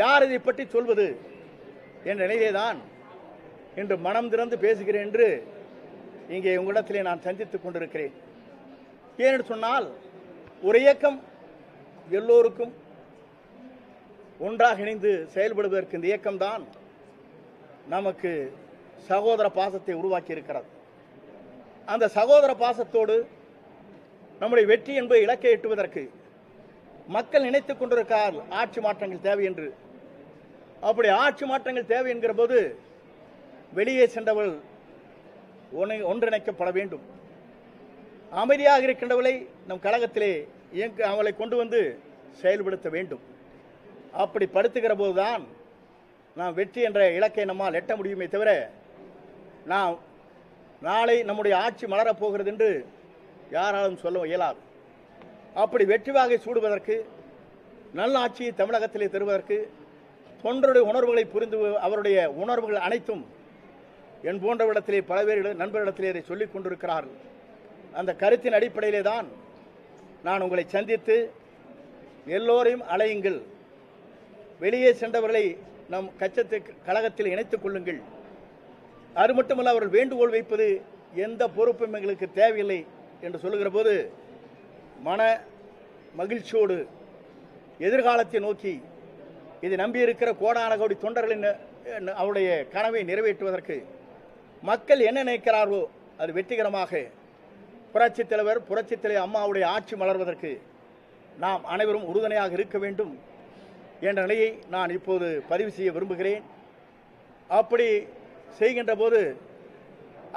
யார் இதை பற்றி சொல்வது என்ற நிலையிலேதான் இன்று மனம் திறந்து பேசுகிறேன் என்று இங்கே உங்களிடத்திலே நான் சந்தித்துக் கொண்டிருக்கிறேன். ஏனென்று சொன்னால் ஒரு இயக்கம் எல்லோருக்கும் ஒன்றாக இணைந்து செயல்படுவதற்கு இந்த இயக்கம்தான் நமக்கு சகோதர பாசத்தை உருவாக்கி இருக்கிறது அந்த சகோதர பாசத்தோடு நம்முடைய வெற்றி என்பதை இலக்கை எட்டுவதற்கு மக்கள் நினைத்துக் கொண்டிருக்கார் ஆட்சி மாற்றங்கள் தேவை என்று. அப்படி ஆட்சி மாற்றங்கள் தேவை என்கிற போது வெளியே சென்றவள் ஒன்றிணைக்கப்பட வேண்டும். அமைதியாக இருக்கின்றவளை நம் கழகத்திலே இயங்க அவளை கொண்டு வந்து செயல்படுத்த வேண்டும். அப்படி படுத்துகிற போதுதான் நாம் வெற்றி என்ற இலக்கை நம்மால் எட்ட முடியுமே தவிர நாம் நாளை நம்முடைய ஆட்சி மலரப் போகிறது என்று யாராலும் சொல்ல இயலாது. அப்படி வெற்றி வாகை சூடுவதற்கு நல்ல ஆட்சியை தமிழகத்திலே தருவதற்கு தொண்டருடைய உணர்வுகளை புரிந்து அவருடைய உணர்வுகள் அனைத்தும் என் போன்றவிடத்திலே பல பேர் நண்பரிடத்திலே இதை சொல்லிக் கொண்டிருக்கிறார்கள். அந்த கருத்தின் அடிப்படையிலே தான் நான் உங்களை சந்தித்து எல்லோரையும் அலையுங்கள் வெளியே சென்றவர்களை நம் கச்சத்து கழகத்தில் இணைத்துக் கொள்ளுங்கள். அது மட்டுமல்ல அவர்கள் வேண்டுகோள் வைப்பது எந்த பொறுப்பும் எங்களுக்கு தேவையில்லை என்று சொல்லுகிற போது மன மகிழ்ச்சியோடு எதிர்காலத்தை நோக்கி இதை நம்பியிருக்கிற கோடான கோடி தொண்டர்களின் அவருடைய கனவை நிறைவேற்றுவதற்கு மக்கள் என்ன நினைக்கிறார்களோ அது வெற்றிகரமாக புரட்சித் தலைவர் புரட்சித் தலைவர் அம்மாவுடைய ஆட்சி மலர்வதற்கு நாம் அனைவரும் உறுதுணையாக இருக்க வேண்டும் என்ற நிலையை நான் இப்போது பதிவு செய்ய விரும்புகிறேன். அப்படி செய்கின்ற போது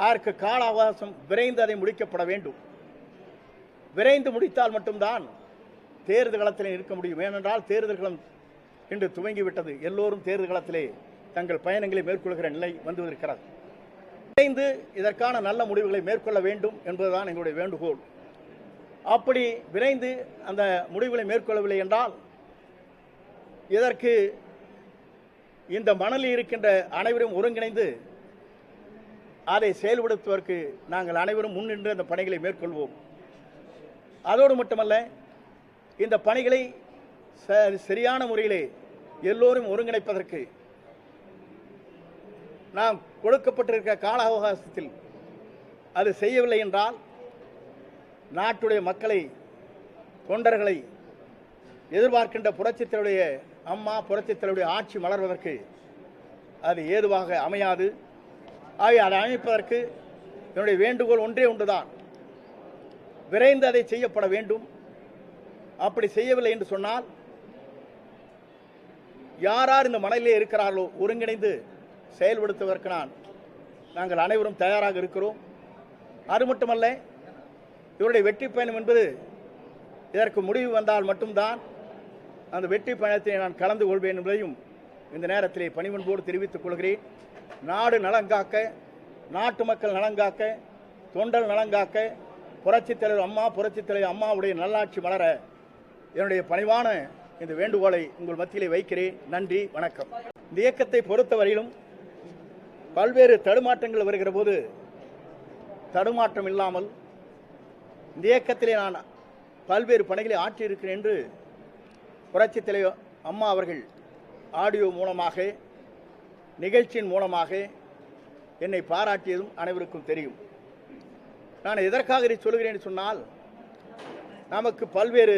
அதற்கு கால அவகாசம் விரைந்து அதை முடிக்கப்பட வேண்டும். விரைந்து முடித்தால் மட்டும்தான் தேர்தல் களத்தில் இருக்க முடியும். ஏனென்றால் தேர்தல் களம் இன்று துவங்கிவிட்டது. எல்லோரும் தேர்தல் களத்திலே தங்கள் பயணங்களை மேற்கொள்கிற நிலை வந்து இணைந்து விரைந்து இதற்கான நல்ல முடிவுகளை மேற்கொள்ள வேண்டும் என்பதுதான் எங்களுடைய வேண்டுகோள். அப்படி விரைந்து அந்த முடிவுகளை மேற்கொள்ளவில்லை என்றால் இதற்கு இந்த மணலில் இருக்கின்ற அனைவரும் ஒருங்கிணைந்து அதை செயல்படுத்துவதற்கு நாங்கள் அனைவரும் முன்னின்று அந்த பணிகளை மேற்கொள்வோம். அதோடு மட்டுமல்ல இந்த பணிகளை ச- சரியான முறையிலே எல்லோரும் ஒருங்கிணைப்பதற்கு நாம் கொடுக்கப்பட்டிருக்க கால அவகாசத்தில் அது செய்யவில்லை என்றால் நாட்டுடைய மக்களை தொண்டர்களை எதிர்பார்க்கின்ற புரட்சித்தருடைய அம்மா புரட்சித்தருடைய ஆட்சி மலர்வதற்கு அது ஏதுவாக அமையாது. ஆகவே அதை அமைப்பதற்கு என்னுடைய வேண்டுகோள் ஒன்றே ஒன்றுதான். விரைந்து அதை செய்யப்பட வேண்டும். அப்படி செய்யவில்லை என்று சொன்னால் யார் யார் இந்த மனதிலே இருக்கிறார்களோ ஒருங்கிணைந்து செயல்படுத்துவதற்கு நான் நாங்கள் அனைவரும் தயாராக இருக்கிறோம். அது மட்டுமல்ல இவருடைய வெற்றி பயணம் என்பது இதற்கு முடிவு வந்தால் மட்டும்தான் அந்த வெற்றி பயணத்தை நான் கலந்து கொள்வேன் என்பதையும் இந்த நேரத்திலே பணிவன்போடு தெரிவித்துக் கொள்கிறேன். நாடு நலங்காக்க நாட்டு மக்கள் நலங்காக்க தொண்டல் நலங்காக்க புரட்சித் தலைவர் அம்மா புரட்சித் தலைவர் அம்மாவுடைய நல்லாட்சி மலர என்னுடைய பணிவான இந்த வேண்டுகோளை உங்கள் மத்தியிலே வைக்கிறேன். நன்றி வணக்கம். இந்த இயக்கத்தை பொறுத்தவரையிலும் பல்வேறு தடுமாற்றங்கள் வருகிற போது தடுமாற்றம் இல்லாமல் இந்த இயக்கத்திலே நான் பல்வேறு பணிகளை ஆற்றியிருக்கிறேன் என்று புரட்சித் தலைவர் அம்மா அவர்கள் ஆடியோ மூலமாக நிகழ்ச்சியின் மூலமாக என்னை பாராட்டியதும் அனைவருக்கும் தெரியும். நான் எதற்காக இதை சொல்கிறேன் சொன்னால் நமக்கு பல்வேறு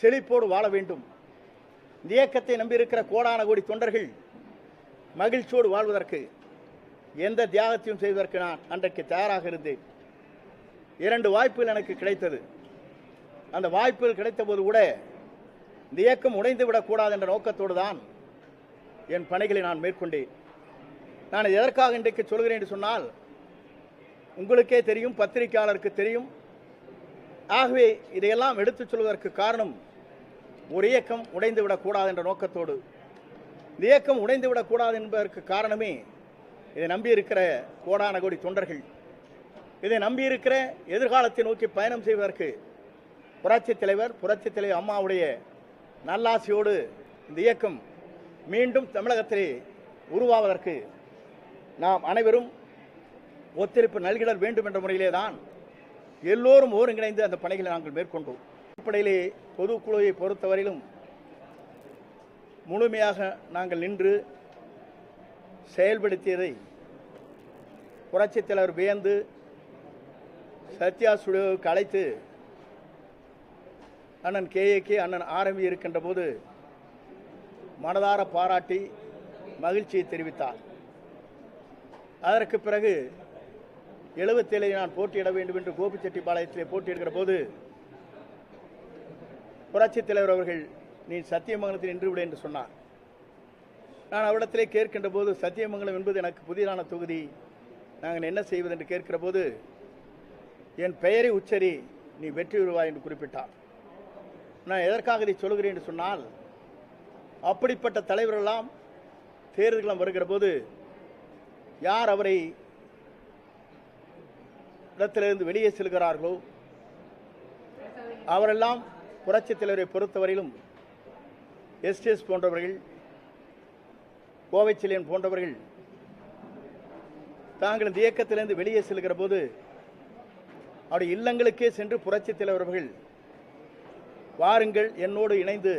செழிப்போடு வாழ வேண்டும். இந்த இயக்கத்தை நம்பியிருக்கிற கோடான கோடி தொண்டர்கள் மகிழ்ச்சியோடு வாழ்வதற்கு எந்த தியாகத்தையும் செய்வதற்கு நான் அன்றைக்கு தயாராக இருந்தேன். இரண்டு வாய்ப்புகள் எனக்கு கிடைத்தது. அந்த வாய்ப்புகள் கிடைத்த போது கூட இந்த இயக்கம் உடைந்து விடக்கூடாது என்ற நோக்கத்தோடு தான் என் பணிகளை நான் மேற்கொண்டேன். நான் எதற்காக இன்றைக்கு சொல்கிறேன் என்று சொன்னால் உங்களுக்கே தெரியும் பத்திரிகையாளருக்கு தெரியும் ஆகவே இதையெல்லாம் எடுத்துச் சொல்வதற்கு காரணம் ஒரு இயக்கம் உடைந்து விடக்கூடாது என்ற நோக்கத்தோடு. இந்த இயக்கம் உடைந்து விடக்கூடாது என்பதற்கு காரணமே இதை நம்பியிருக்கிற கோடான கோடி தொண்டர்கள். இதை நம்பியிருக்கிற எதிர்காலத்தை நோக்கி பயணம் செய்வதற்கு புரட்சித் தலைவர் புரட்சித் தலைவர் அம்மாவுடைய நல்லாசியோடு இந்த இயக்கம் மீண்டும் தமிழகத்திலே உருவாவதற்கு நாம் அனைவரும் ஒத்துழைப்பு நல்கிடல் வேண்டும் என்ற முறையிலே தான் எல்லோரும் ஒருங்கிணைந்து அந்த பணிகளை நாங்கள் மேற்கொண்டோம். அடிப்படையிலே பொதுக்குழுவை பொறுத்தவரையிலும் முழுமையாக நாங்கள் நின்று செயல்படுத்தியதை புரட்சித் தலைவர் வியந்து சத்யா ஸ்டுடியோவுக்கு அழைத்து அண்ணன் கேஏகே அண்ணன் ஆரம்பி இருக்கின்ற போது மனதார பாராட்டி மகிழ்ச்சியை தெரிவித்தார். அதற்கு பிறகு எழுபத்தேழில் நான் போட்டியிட வேண்டும் என்று கோபிச்செட்டிப்பாளையத்திலே போட்டியிடுகிற போது புரட்சித் தலைவர் அவர்கள் நீ சத்தியமங்கலத்தில் நின்று விட என்று சொன்னார். நான் அவரிடத்திலே கேட்கின்ற போது சத்தியமங்கலம் என்பது எனக்கு புதிதான தொகுதி. நாங்கள் என்ன செய்வது? என்று கேட்கிற போது என் பெயரை உச்சரி நீ வெற்றி பெறுவாய் என்று குறிப்பிட்டார். நான் எதற்காக இதை சொல்கிறேன் என்று சொன்னால் அப்படிப்பட்ட தலைவரெல்லாம் தேர்தல்களம் வருகிற போது யார் அவரை இடத்திலிருந்து வெளியே செல்கிறார்களோ? அவரெல்லாம் புரட்சித் தலைவரை பொறுத்தவரையிலும் எஸ்டிஎஸ் போன்றவர்கள் கோவைச்சிலியன் போன்றவர்கள் தாங்கள் இந்த இயக்கத்திலிருந்து வெளியே செல்கிற போது அவருடைய இல்லங்களுக்கே சென்று புரட்சித் தலைவர்கள் அவர்கள் வாருங்கள் என்னோடு இணைந்து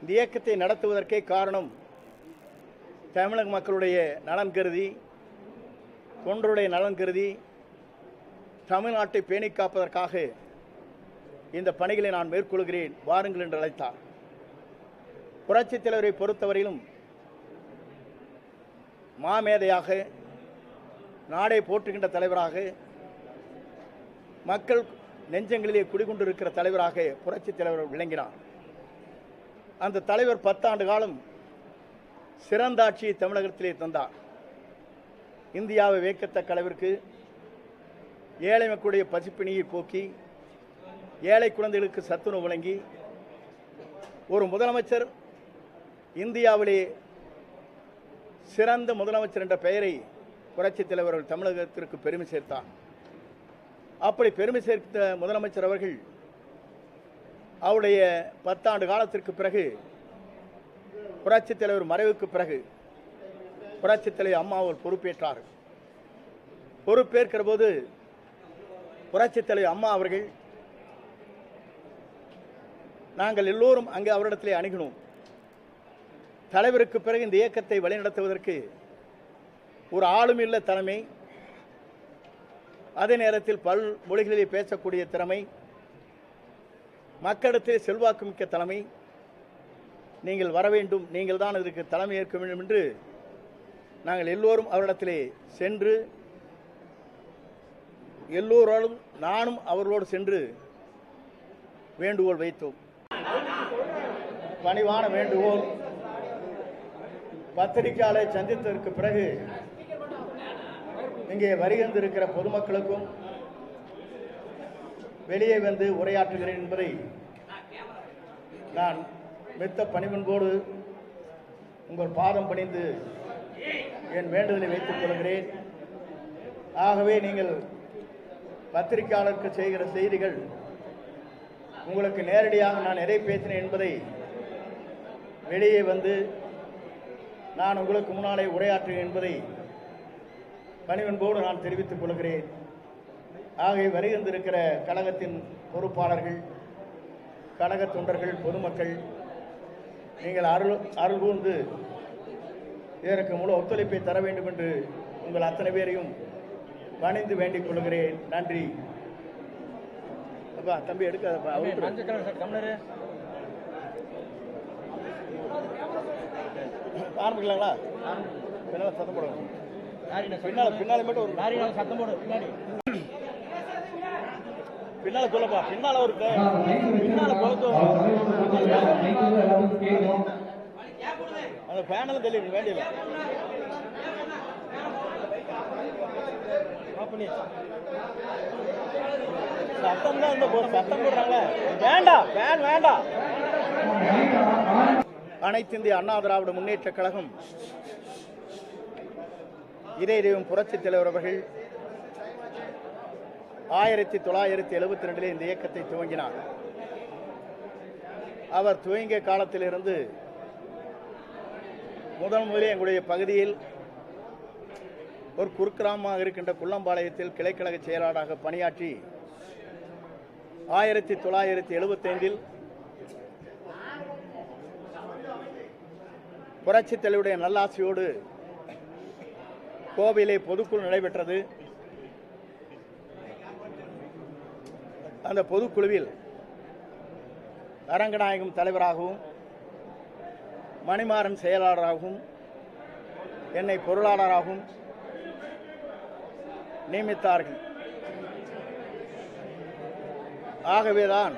இந்த இயக்கத்தை நடத்துவதற்கே காரணம் தமிழக மக்களுடைய நலன் கருதி தொண்டருடைய நலன் கருதி தமிழ்நாட்டை பேணி காப்பதற்காக இந்த பணிகளை நான் மேற்கொள்கிறேன். வாருங்கள் என்று அழைத்தார். புரட்சித் தலைவரை பொறுத்தவரையிலும் மாமேதையாக நாடை போற்றுகின்ற தலைவராக மக்கள் நெஞ்சங்களிலே குடிகொண்டிருக்கிற தலைவராக புரட்சித் தலைவர் விளங்கினார். அந்த தலைவர் பத்தாண்டு காலம் சிறந்த ஆட்சியை தமிழகத்திலே தந்தார். இந்தியாவை வேக்கத்தக்க அளவிற்கு ஏழை மக்களுடைய பசிப்பிணியை போக்கி ஏழை குழந்தைகளுக்கு சத்துணவு வழங்கி ஒரு முதலமைச்சர் இந்தியாவிலே சிறந்த முதலமைச்சர் என்ற பெயரை புரட்சித் தலைவர் அவர்கள் தமிழகத்திற்கு பெருமை சேர்த்தார் அப்படி பெருமை சேர்த்த முதலமைச்சர் அவர்கள் அவருடைய பத்தாண்டு காலத்திற்கு பிறகு புரட்சித் தலைவர் மறைவுக்கு பிறகு புரட்சித் தலைவர் அம்மா அவர் பொறுப்பேற்றார். பொறுப்பேற்கிற போது புரட்சித் தலைவர் அம்மா அவர்கள் நாங்கள் எல்லோரும் அங்கே அவரிடத்திலே அணுகினோம். தலைவருக்கு பிறகு இந்த இயக்கத்தை வழிநடத்துவதற்கு ஒரு ஆளுமில்ல தலைமை. அதே நேரத்தில் பல் மொழிகளிலே பேசக்கூடிய திறமை. மக்களிடத்தில் செல்வாக்கு மிக்க தலைமை. நீங்கள் வர வேண்டும் நீங்கள் தான் இதற்கு தலைமை ஏற்க வேண்டும் என்று நாங்கள் எல்லோரும் அவரிடத்திலே சென்று எல்லோராலும் நானும் அவர்களோடு சென்று வேண்டுகோள் வைத்தோம். பணிவான வேண்டுகோள். பத்திரிகையாளரை சந்தித்ததற்கு பிறகு இங்கே வருகின்றிருக்கிற பொதுமக்களுக்கும் வெளியே வந்து உரையாற்றுகிறேன் என்பதை நான் மித்த பணிவன்போடு உங்கள் பாதம் பணிந்து என் வேண்டுதலை வைத்துக் கொள்கிறேன். ஆகவே நீங்கள் பத்திரிகையாளருக்கு செய்கிற செய்திகள். உங்களுக்கு நேரடியாக நான் எதை பேசினேன் என்பதை வெளியே வந்து நான் உங்களுக்கு முன்னாலே உரையாற்றுவேன் என்பதை பணிவன்போடு நான் தெரிவித்துக் கொள்கிறேன். ஆகவே வருகின்றிருக்கிற கழகத்தின் பொறுப்பாளர்கள் கழக தொண்டர்கள் பொதுமக்கள் நீங்கள் அருள் அருள் கூர்ந்து இதற்கு முழு ஒத்துழைப்பை தர வேண்டும் என்று உங்கள் அத்தனை பேரையும் பணிந்து வேண்டிக் கொள்கிறேன். நன்றி. அப்பா தம்பி எடுக்காதப்பா அவரு ஆரம்பிக்கலாங்களா? பின்னால் சத்தம் போடுங்க. பின்னால பின்னால மட்டும் ஒரு லாரிண்ணா சத்தம் போடு பின்னாடி. பின்னால சொல்லப்பா பின்னால ஒரு பே- பின்னால கொளுத்து. அந்த பேனல் தெளிவு வேண்டியது சத்தம் தான் இந்த சத்தம் போடுறாங்களே வேண்டாம் ஃபேன் வேண்டாம் அனைத்திந்திய அண்ணா திராவிட முன்னேற்ற கழகம். இதே தெய்வம் புரட்சி தலைவர் அவர்கள் ஆயிரத்தி தொள்ளாயிரத்தி எழுபத்தி ரெண்டில் இந்த இயக்கத்தை துவங்கினார். அவர் துவங்கிய காலத்திலிருந்து முதன் முதலே எங்களுடைய பகுதியில் ஒரு குறுக்கிராமமாக இருக்கின்ற குள்ளம்பாளையத்தில் கிளைக்கழக செயலாளராக பணியாற்றி ஆயிரத்தி தொள்ளாயிரத்தி எழுபத்தைந்தில் புரட்சித் தலைவருடைய நல்லாசியோடு கோவிலே பொதுக்குழு நடைபெற்றது. அந்த பொதுக்குழுவில் அரங்கநாயகம் தலைவராகவும் மணிமாறன் செயலாளராகவும் என்னை பொருளாளராகவும் நியமித்தார்கள். ஆகவேதான்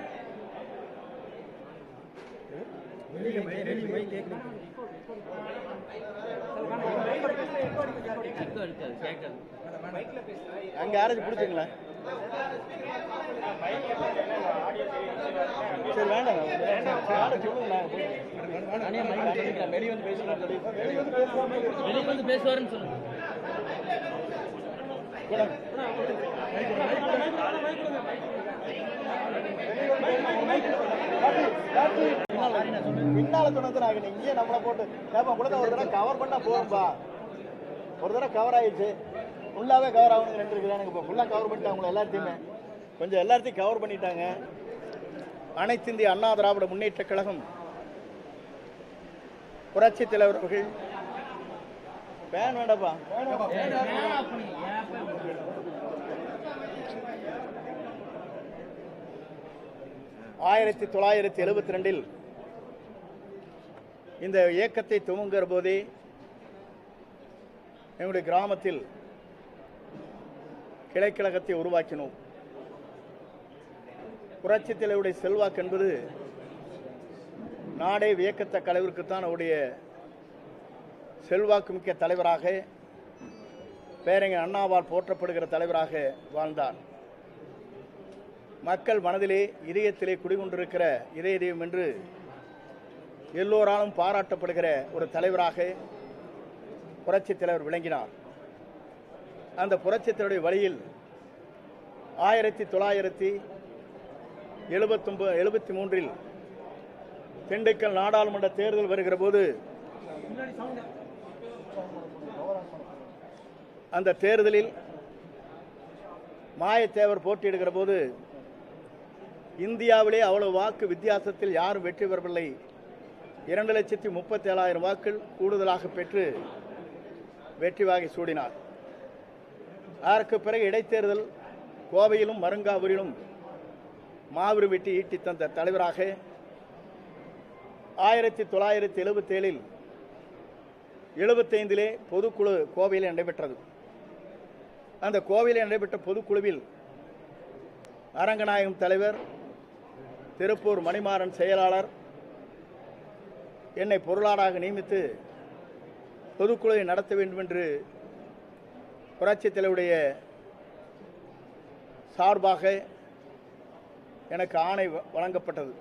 அங்க யாராச்சும் பிடிச்சிங்களா சரி வேண்டாம். வெளியே வந்து பேசுவாருன்னு சொல்லுங்க. பின்னால சொன்னது நாங்க இங்கேயே நம்மளை போட்டு ஏப்பா கொடுத்த ஒரு தடவை கவர் பண்ணா போகும்பா ஒரு தடவை கவர் ஆயிடுச்சு ஃபுல்லாவே கவர் ஆகணும் ரெண்டு இருக்குது இப்போ ஃபுல்லாக கவர் பண்ணிட்டாங்க அவங்கள எல்லாத்தையுமே கொஞ்சம் எல்லாத்தையும் கவர் பண்ணிட்டாங்க அனைத்து இந்திய அண்ணா திராவிட முன்னேற்றக் கழகம் புரட்சி தலைவர் அவர்கள் ஃபேன் வேண்டாப்பா ஆயிரத்தி தொள்ளாயிரத்தி எழுபத்தி ரெண்டில் இந்த இயக்கத்தை துவங்குகிற போதே எங்களுடைய கிராமத்தில் கிளைக்கழகத்தை உருவாக்கினோம். புரட்சி தலைவருடைய செல்வாக்கு என்பது நாடே வியக்கத்தக்க அளவிற்குத்தான் அவருடைய செல்வாக்கு மிக்க தலைவராக பேரங்க அண்ணாவால் போற்றப்படுகிற தலைவராக வாழ்ந்தார். மக்கள் மனதிலே இதயத்திலே குடிகொண்டிருக்கிற இதய தெய்வம் என்று எல்லோராலும் பாராட்டப்படுகிற ஒரு தலைவராக புரட்சித் தலைவர் விளங்கினார். அந்த புரட்சித் தலைவருடைய வழியில் ஆயிரத்தி தொள்ளாயிரத்தி எழுபத்தொன்பது எழுபத்தி மூன்றில் திண்டுக்கல் நாடாளுமன்ற தேர்தல் வருகிற போது அந்த தேர்தலில் மாயத்தேவர் போட்டியிடுகிற போது இந்தியாவிலே அவ்வளவு வாக்கு வித்தியாசத்தில் யாரும் வெற்றி பெறவில்லை. இரண்டு லட்சத்தி முப்பத்தி ஏழாயிரம் வாக்கள் கூடுதலாக பெற்று வெற்றி வாகை சூடினார். அதற்கு பிறகு இடைத்தேர்தல் கோவையிலும் மருங்காவூரிலும் மாபெரும் வெட்டி ஈட்டி தந்த தலைவராக ஆயிரத்தி தொள்ளாயிரத்தி எழுபத்தேழில் எழுபத்தைந்திலே பொதுக்குழு கோவையில் நடைபெற்றது. அந்த கோவையில் நடைபெற்ற பொதுக்குழுவில் அரங்கநாயகம் தலைவர் திருப்பூர் மணிமாறன் செயலாளர் என்னை பொருளாளராக நியமித்து பொதுக்குழுவை நடத்த வேண்டும் என்று புரட்சித் தலைவருடைய சார்பாக எனக்கு ஆணை வ- வழங்கப்பட்டது.